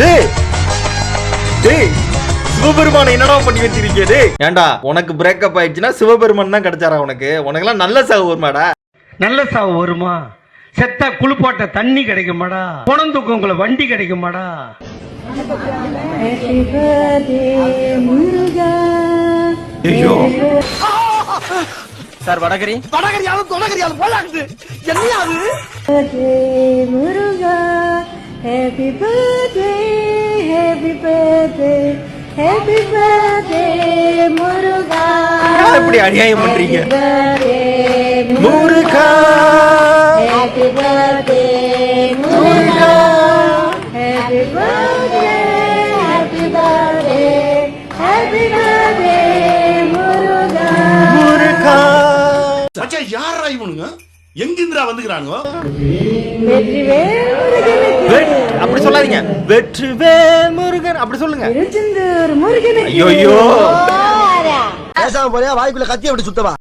டேய் டேய் சிவபெருமானை என்னடா பண்ணி வச்சிருக்கே டேய் ஏன்டா உனக்கு பிரேக்கப் ஆயிடுச்சுன்னா சிவபெருமான் தான் கிடைச்சாரா உனக்கு? உனக்கெல்லாம் நல்ல சாவு வருமாடா. நல்ல சாவு வருமா? செத்தா குளிப்பாட்ட தண்ணி கிடைக்குமாடா? குணம் தூக்கங்களை வண்டி கிடைக்குமாடா. ஐயோ. சார் வடகரி? Birthday, Muruga. Happy birthday, Muruga. ஏன் இப்படி அநியாயம் பண்றீங்க Happy birthday, முருகா Happy birthday, Muruga. Happy birthday, happy birthday, happy birthday, Muruga. முருகா மச்சான் யாரா இவனுங்க எங்கிந்திரா வந்துக்கிறானுங்க அப்படி சொல்லாதீங்க வெற்றுவே முருகன். அப்படி சொல்லுங்க. திருச்செந்தூர் முருகனுக்கு ஐயோ பேசாம போறியா? வாய்க்குள்ள கத்தி அப்படி சுத்தவா?